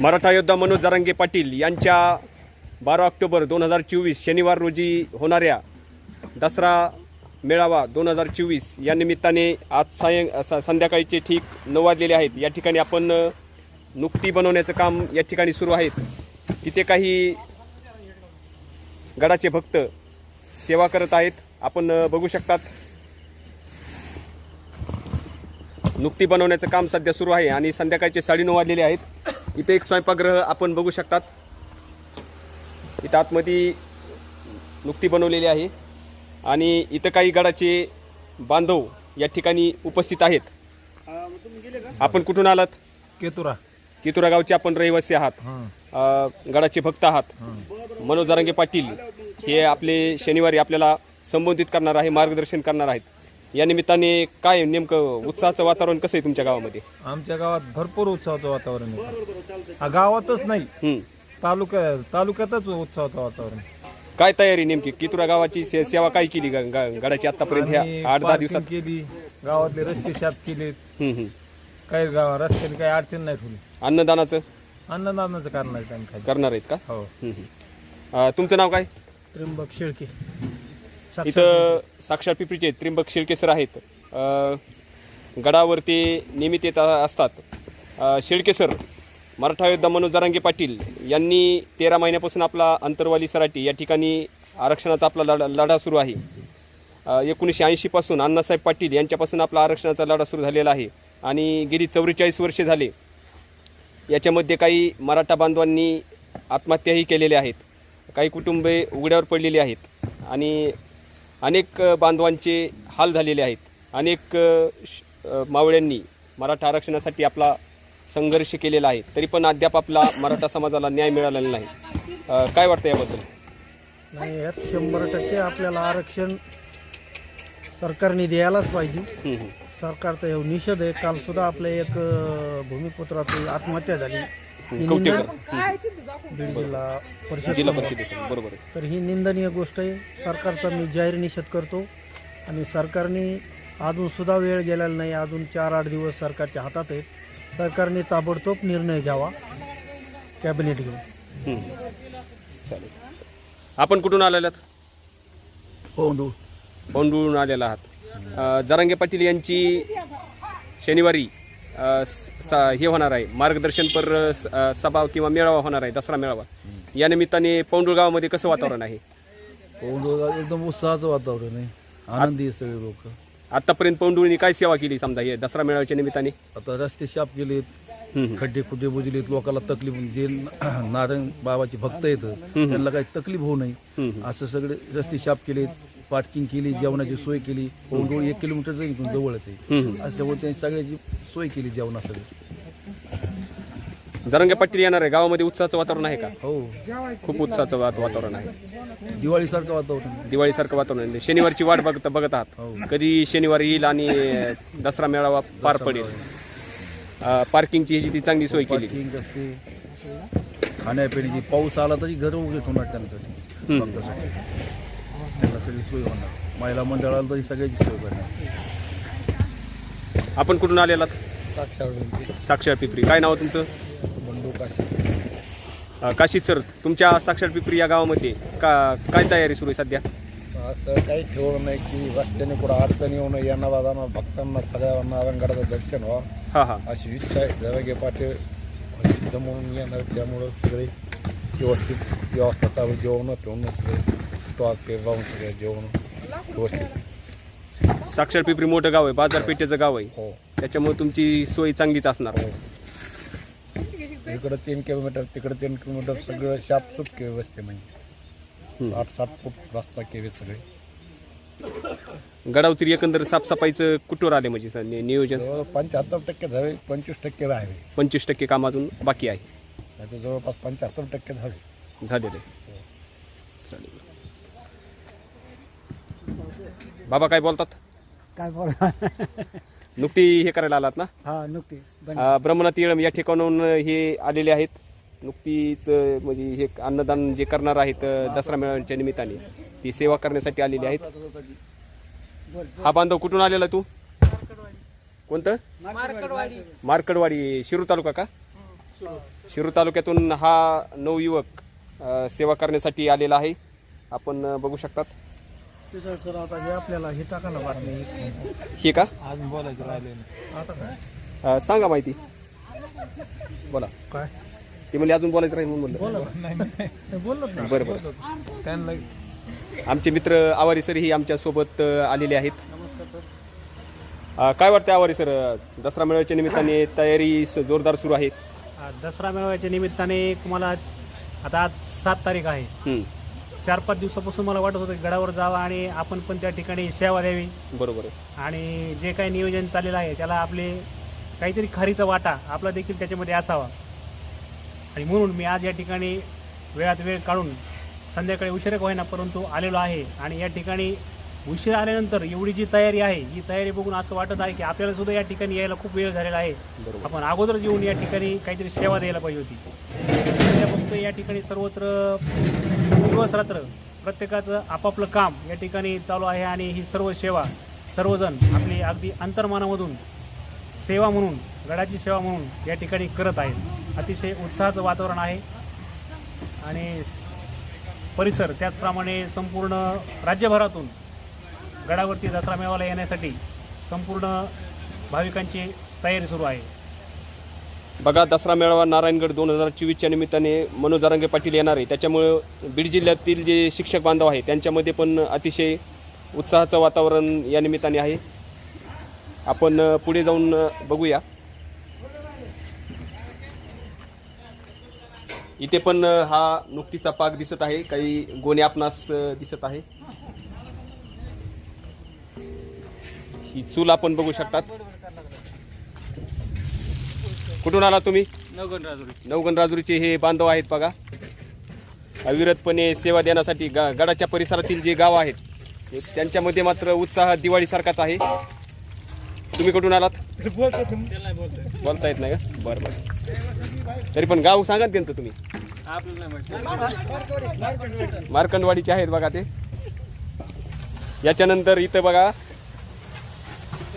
मराठा योद्धा मनोज जरांगे पाटील यांच्या बारा ऑक्टोबर दोन हजार चोवीस शनिवार रोजी होणाऱ्या दसरा मेळावा दोन हजार चोवीस या निमित्ताने आज सायं संध्याकाळीचे ठीक नऊ वाजलेले आहेत. या ठिकाणी आपण नुकती बनवण्याचं काम या ठिकाणी सुरू आहेत. तिथे काही गडाचे भक्त सेवा करत आहेत. आपण बघू शकतात. नुकती बनवण्याचं काम सध्या सुरू आहे आणि संध्याकाळचे साडेनऊ वाजलेले आहेत. इथे एक स्वयंपाकगृह आपण बघू शकतात. इथं आतमध्ये नुकती बनवलेली आहे. आणि इथं काही गडाचे बांधव या ठिकाणी उपस्थित आहेत. आपण कुठून आलात? केतुरा. कितुरा गावचे आपण रहिवासी आहात. गडाचे भक्त आहात. मनोज जारंगे पाटील हे आपले शनिवारी आपल्याला संबोधित करणार आहे मार्गदर्शन करणार आहेत. या निमित्ताने काय नेमकं उत्साहाचं वातावरण कसं आहे तुमच्या गावामध्ये? आमच्या गावात भरपूर उत्साहाचं वातावरण आहे. हा, गावातच नाही हं. तालुक्या तालुक्यातच उत्साहाचं वातावरण काय तयारी नेमकी? कितुरा गावाची से- सेवा काय केली ग- ग- गडाची आतापर्यंत? ह्या आम्ही आठ दहा parking दिवसात? केली गावातले रस्ते शाप केलेत. हं, हं. काही गाव रस्त्याने काही अडचण नाही थोडी. अन्नदानाचं? अन्नदानाचं आहे खाली. करणार आहेत का? हो. हं, हं. अ, तुमचं नाव काय? त्र्यंबक शेळके. इथं साक्षात पिपरीचे त्रिंबक शिळकेसर आहेत. अ, गडावरती नियमित येत असतात. अ, शिळकेसर मराठा योद्धा मनोज जरांगे पाटील यांनी तेरा महिन्यापासून आपला अंतरवाली सराटी या ठिकाणी आरक्षणाचा आपला लढा लढा सुरू आहे. एकोणीसशे ऐंशीपासून अण्णासाहेब पाटील यांच्यापासून आपला आरक्षणाचा लढा सुरू झालेला आहे आणि गेली चौवेचाळीस वर्षे झाले. याच्यामध्ये काही मराठा बांधवांनी आत्महत्याही केलेल्या आहेत. काही कुटुंबे उघड्यावर पडलेली आहेत आणि अनेक बांधवांचे हाल झालेले आहेत. अनेक मावळ्यांनी मराठा आरक्षणासाठी आपला संघर्ष केलेला आहे. तरी पण अद्याप आपला मराठा समाजाला न्याय मिळालेला नाही. काय वाटतं याबद्दल? नाही यात शंभर टक्के आपल्याला आरक्षण सरकारने द्यायलाच पाहिजे. सरकारचा निषेध आहे. काल सुद्धा आपल्या एक भूमिपुत्राची आत्महत्या झाली. कवटेकर निंदन- बीड जिल्हा परिषद जिल्हा बरोबर आहे. तर ही निंदनीय गोष्ट आहे. सरकारचा मी जाहीर निषेध करतो आणि सरकारने अजून सुद्धा वेळ गेलेला नाही. अजून चार आठ दिवस सरकारच्या हातात आहेत. सरकारने ताबडतोब निर्णय घ्यावा. कॅबिनेट घेऊन. चालेल. आपण कुठून आलेलात हो पौंडून आलेला आहात. अ, जरांगे पाटील यांची शनिवारी स- हे होणार आहे. मार्गदर्शनपर सभा किंवा मेळावा होणार आहे दसरा मेळावा. या निमित्ताने पौंडूर गावामध्ये कसं वातावरण आहे? पौंडगाव एकदम उत्साहाचं वातावरण आहे. आनंदी आहे सगळे लोक. आतापर्यंत पौंडूळनी काय सेवा केली समजा हे दसरा मेळाव्याच्या निमित्ताने? आता रस्ते शाप केलेत. खड्डे खुड्डे बुजलेत लोकांना तकलीफ जे नारायण बाबाचे भक्त येत त्यांना काही तकलीफ होऊ नये. असं सगळे रस्ते शाप केलेत पार्किंग केली जेवणाची सोय केली. पौंडोळ एक किलोमीटर जवळच आहे. असं त्यामुळे त्यांनी सगळ्याची सोय केली जेवणासाठी. जरांगे पाटील येणार आहे. गावामध्ये उत्साहाचं वातावरण आहे का? हो. खूप उत्साहाचं वात- वातावरण आहे. दिवाळीसारखं वातावरण दिवाळीसारखं वातावरण शनिवारची वाट बघत बघत आहात. हो. कधी शनिवार येईल आणि दसरा मेळावा पार पडेल. पार्किंगची ह्याची ती चांगली सोय केली. पार्किंग असते. खाण्यापिण्याची पाऊस आला तरी घर उघडे होणार त्यांच्यासाठी. भक्तासाठी. त्यांना सगळी सोय होणार. महिला मंडळाला तरी सगळ्याची सोय करणार आपण कुठून आलेलात? साक्षर पिपरी. काय नाव तुमचं? अ, काशी सर तुमच्या साक्षर पिपरी या गावामध्ये का काय तयारी सुरू आहे सध्या? असं काही ठेवलं नाही की रस्त्याने कुठं अडचण येऊ नये. यांना दादांना भक्तांना सगळ्यांना रंगाचं दर्शन व्हावं हां हां. अशी इच्छा आहे. जरागे पाटे प्रसिद्ध म्हणून येणार त्यामुळं सगळे व्यवस्थित व्यवस्था चालू जेवण ठेवणं सगळे. स्टॉक ते राहून सगळे जेवण व्यवस्थित. साक्षर पिपरी मोठं गाव आहे. बाजारपेठेचं गाव आहे. हो. त्याच्यामुळे तुमची सोय चांगलीच असणार. इकडं तीन किलोमीटर तिकडं तीन किलोमीटर सगळं शापसूप रस्ते म्हणजे साठ साठ फूट रस्ता केले सगळे. गडावतील एकंदर साफसफाईचं कुठवर आले म्हणजे सर? नि- नियोजन? जवळ पंच्याहत्तर टक्के झाले पंचवीस टक्के राहिले. पंचवीस टक्के काम अजून बाकी आहे. त्याचे जवळपास पंच्याहत्तर टक्के झाले. झालेलं. आहे चालेल बाबा काय बोलतात? काय बोला नुकती हे करायला आलात ना? हा नुकती. अ, ब्रह्मनाथ येळम या ठिकाणाहून हे आलेले आहेत. नुकतीच म्हणजे हे अन्नदान जे करणार आहेत दसरा मेळाव्याच्या निमित्ताने ती सेवा करण्यासाठी आलेली आहेत. हा बांधव कुठून आलेला तू? कोणतं? मार्कडवाडी. शिरूर तालुका का? शिरूर तालुक्यातून हा नवयुवक सेवा करण्यासाठी आलेला आहे. आपण बघू शकतात. सर सर आता हे आपल्याला हे टाका ना बातमी ही का? अजून बोलायचं राहिले नाही. आता काय? अ, सांगा माहिती. बोला. काय? ती म्हणजे अजून बोलायचं राहील म्हणून म्हणलं. बरं बरं. त्यांना आमचे मित्र आवारी सर ही आमच्यासोबत आलेले आहेत. काय वाटतं आवारी सर दसरा मेळाव्याच्या निमित्ताने तयारी जोरदार सुरू आहे? दसरा मेळाव्याच्या निमित्ताने तुम्हाला आता आज सात तारीख आहे. हं, चार पाच दिवसापासून मला वाटत होतं गडावर जावं आणि आपण पण त्या ठिकाणी सेवा द्यावी. बरोबर आणि जे काही नियोजन चाललेलं आहे त्याला आपले काहीतरी खारीचा वाटा आपला देखील त्याच्यामध्ये असावा. आणि म्हणून मी आज या ठिकाणी वेळात वेळ काढून संध्याकाळी उशिरा का होईना परंतु आलेलो आहे. आणि या ठिकाणी उशीर आल्यानंतर एवढी जी तयारी आहे ही तयारी बघून असं वाटत आहे की आपल्याला सुद्धा या ठिकाणी यायला खूप वेळ झालेला आहे. आपण अगोदर येऊन या ठिकाणी काहीतरी सेवा द्यायला पाहिजे होती. बघतो या ठिकाणी सर्वत्र दिवस रात्र प्रत्येकाचं आपापलं काम या ठिकाणी चालू आहे आणि ही सर्व सेवा सर्वजण आपली अगदी अंतर्मानामधून सेवा म्हणून गडाची सेवा म्हणून या ठिकाणी करत आहेत. अतिशय उत्साहाचं वातावरण आहे. आणि परिसर त्याचप्रमाणे संपूर्ण राज्यभरातून गडावरती दसरा मेळाव्याला येण्यासाठी संपूर्ण भाविकांची तयारी सुरू आहे. बघा दसरा मेळावा नारायणगड दोन हजार चोवीसच्या निमित्ताने मनोज जारांगे पाटील येणार आहे. त्याच्यामुळं बीड जिल्ह्यातील जे शिक्षक बांधव आहे त्यांच्यामध्ये पण अतिशय उत्साहाचं वातावरण या निमित्ताने आहे. आपण पुढे जाऊन बघूया. इथे पण हा नुकतीचा पाक दिसत आहे. काही गोणे आपणास दिसत आहे. ही चूल आपण बघू शकतात. कुठून आला तुम्ही? नवगण राजुरीचे हे बांधव आहेत बघा. अविरतपणे सेवा देण्यासाठी गा गडाच्या परिसरातील जे गाव आहेत त्यांच्यामध्ये मात्र उत्साह दिवाळीसारखाच आहे. तुम्ही कुठून आलात? बोलता येत नाही का? बरं बरं. तरी पण गाव सांगा ना त्यांचं तुम्ही. मार्कंडवाडीचे आहेत बघा ते. याच्यानंतर इथं बघा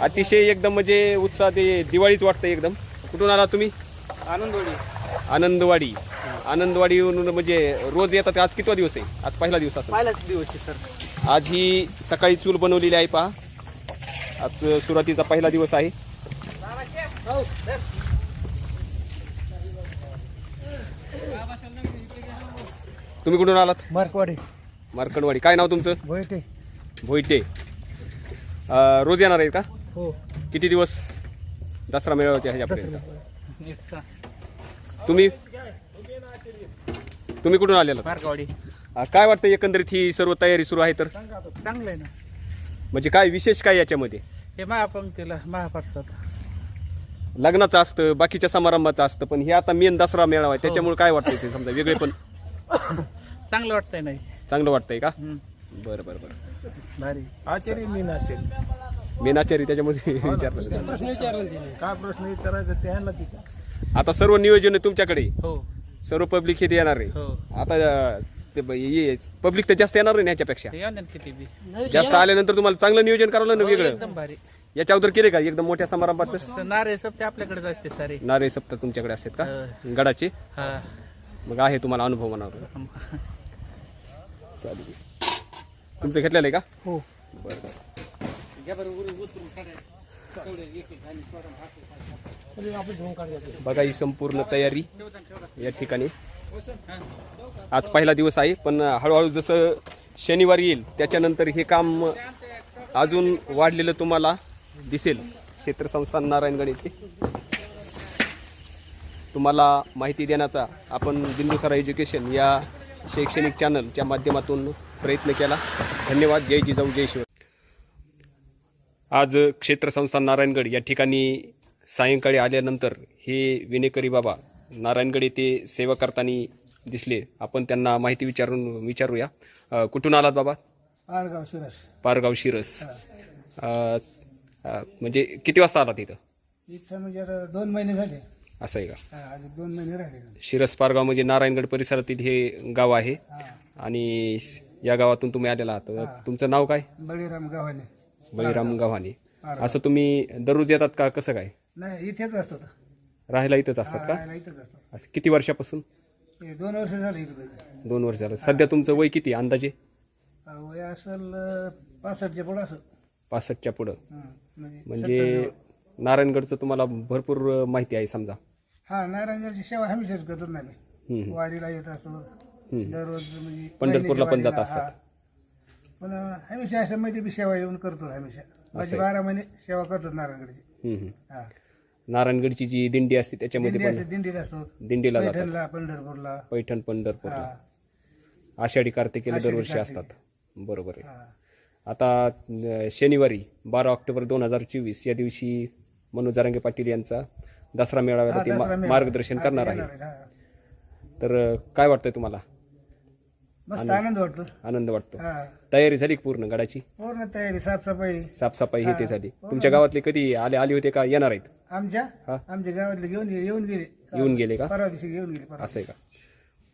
अतिशय एकदम म्हणजे उत्साह ते दिवाळीच वाटतं एकदम. कुठून आला तुम्ही? आनंदवाडी. आनंदवाडी. आनंदवाडी म्हणजे रोज येतात. आज कितवा दिवस आहे? आज पहिला दिवस पहिलाच दिवस आहे सर. आज ही सकाळी चूल बनवलेली आहे पहा. आज सुरुवातीचा पहिला दिवस आहे. तुम्ही कुठून आलात? मार्कवाडी. मार्कंडवाडी. काय नाव तुमचं? भोयटे. भोईटे अं, रोज येणार आहे का? हो. किती दिवस दसरा मेळाव्याच्या ह्याच्यापर्यंत? तुम्ही? तुम्ही कुठून आलेला? मार्गवाडी अं, काय वाटतं एकंदरीत ही सर्व तयारी सुरू आहे तर? चांगलं आहे ना. म्हणजे काय विशेष काय याच्यामध्ये? हे महापंक्तीला महापाठतात लग्नाचं असतं बाकीच्या समारंभाचं असतं पण हे आता मेन दसरा मेळावा आहे. त्याच्यामुळे काय वाटतंय ते समजा? वेगळे पण चांगलं वाटतंय नाही चांगलं वाटतंय का? बरं बरं बरं. भारी. मी नाचेल मेनाचारी त्याच्यामध्ये विचारलं काय प्रश्न विचारायचा? तिथं. आता सर्व नियोजन आहे तुमच्याकडे? हो. सर्व पब्लिक इथे येणार आहे? हो. आता अं, ते पब्लिक तर जास्त येणार नाही याच्यापेक्षा? ते येऊन किती बी. जास्त आल्यानंतर तुम्हाला चांगलं नियोजन करावं लागलं ना वेगळं? एकदम भारी. याच्या अगोदर केले का? एकदम मोठ्या समारंभाचं? तर नारे सब ते आपल्याकडेच असते सारे. नारे सप्ताह तुमच्याकडे असतात का? गडाचे? हा. मग आहे तुम्हाला अनुभव म्हणावर चालेल. तुमचं घेतलेलं आहे का? हो. बरं बरं. बघा ही संपूर्ण तयारी या ठिकाणी. आज पहिला दिवस आहे पण हळूहळू जसं शनिवारी येईल त्याच्यानंतर हे काम अजून वाढलेलं तुम्हाला दिसेल. क्षेत्र संस्थान नारायणगड येथे तुम्हाला माहिती देण्याचा आपण बिंदुसरा एज्युकेशन या शैक्षणिक चॅनलच्या माध्यमातून प्रयत्न केला. धन्यवाद. जय जिजाऊ जय शिव आज क्षेत्र संस्थान नारायणगड या ठिकाणी सायंकाळी आल्यानंतर हे विनेकरी बाबा नारायणगड येथे सेवा करताना दिसले. आपण त्यांना माहिती विचारून विचारूया. कुठून आलात बाबा? आरगाव शिरस. पारगाव शिरस. म्हणजे किती वाजता आलात इथं इथं म्हणजे आता दोन महिने झाले. असं आहे का? अजून दोन महिने राहिले. शिरस पारगाव म्हणजे नारायणगड परिसरातील हे गाव आहे. आणि या गावातून तुम्ही आलेला आहात. तुमचं नाव काय? बळीराम गावाने बळीराम गव्हाणे. असं तुम्ही दररोज येतात का? कसं काय? नाही इथेच असतो राहायला इथंच असतात का? इथेच असतो असं किती वर्षापासून? हे दोन वर्ष झाली दोन वर्ष झालं. सध्या तुमचं वय किती अंदाजे? वय असेल पासष्टच्या पुढं असं पासष्टच्या पुढं. म्हणजे म्हणजे नारायणगडचं तुम्हाला भरपूर माहिती आहे समजा. हा नारायणची सेवा हमेशाच करतो ना मी हम्म. वारीला येत असतो. दररोज म्हणजे पंढरपूरला पण जात असतात. हा. पण अं, हमेशा असं मध्ये बी सेवा येऊन करतो हमेशा. माझी बारा महिने सेवा करतो नारायणगडची. हम्म, हम्म. हा. नारायणगडची जी दिंडी असते त्याच्यामध्ये दिंडी पण असते दिंडीत असतो. दिंडीला जातात. पैठणला पंढरपूरला. पैठण पंढरपूरला. हा. आषाढी कार्तिकेला दरवर्षी. असतात. बरोबर आहे. हा. आता शनिवारी बारा ऑक्टोबर दोन हजार चोवीस या दिवशी मनोज जारंगे पाटील यांचा दसरा मेळाव्याला ते मा-. मार्गदर्शन करणार आहे. तर काय वाटतंय तुम्हाला? मस्त आनंद वाटतो. आनंद वाटतो. हा. तयारी झाली का पूर्ण गडाची? पूर्ण तयारी साफसफाई. साफसफाई हे ते झाली. तुमच्या गावातले कधी आले आले होते का? येणार आहेत? आमच्या? हा. आमच्या गावातले घेऊन गे- येऊन गेले. येऊन गेले का? परवा दिवशी घेऊन गेले परवा असं आहे का?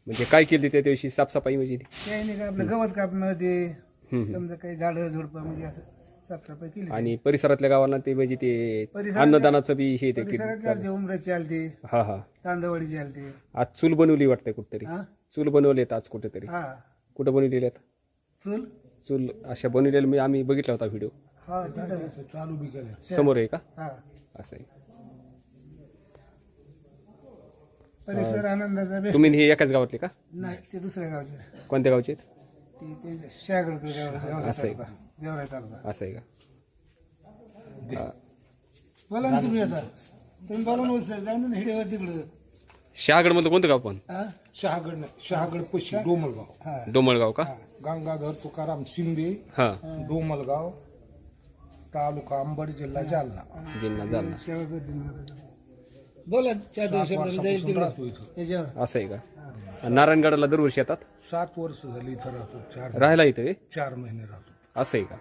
म्हणजे काय केली त्या दिवशी साफसफाई म्हणजे? त्याने का आपलं गवत कापणं ते. समजा काही झाडं झुडपं म्हणजे असं साफसफाई केली आणि परिसरातल्या गावांना ते म्हणजे ते परिसरातल्या- अन्नदानाचं बी हे ते उमराची आलते हा हा. आलते. आज चूल बनवली वाटते कुठेतरी. हा? चूल बनवलेत आज कुठेतरी. हा. कुठं बनवलेल्यात? चूल? चूल अशा बनवलेल्या मी आम्ही बघितला होता व्हिडिओ. हा तिथं. चालू बी केलं समोर आहे का? हा. असं आहे. परिसर आनंदाचा बेस्ट. तुम्ही हे एकाच गावातले का? नाही ते दुसऱ्या गावचे. कोणत्या गावचे आहेत? ते ते शागड देवराय असं आहे देवराय तालुका असं आहे का? बोला ना तुम्ही आता. तुम्ही बोला ना उलट, जाऊन ना हिडेवर तिकडं. शहागडमधलं कोणतं गाव पण? हा? शहागड नाही. शहागड पश्चिम डोमलगाव. डोमळगाव का? गंगाधर तुकाराम शिंदे. हां. डोमलगाव तालुका अंबड जिल्हा जालना. जिल्हा जालना. बोला चार दिवस जाईल तिकडं. त्याच्यावर असं आहे का? नारायणगडाला दरवर्षी येतात? सात वर्ष झाली इथं राहतो चार राहायला इथं हे? चार महिने राहतो. असं आहे का?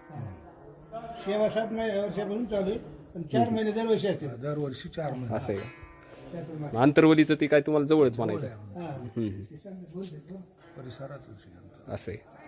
सेवा सात महिने वर्षापासून चालू आहे. पण चार महिने दरवर्षी असते दरवर्षी चार महिने. असं आहे का? आंतरवलीचं ते काय तुम्हाला जवळच म्हणायचं आहे? हा. हम्म, हम्म. परिसरात असं आहे.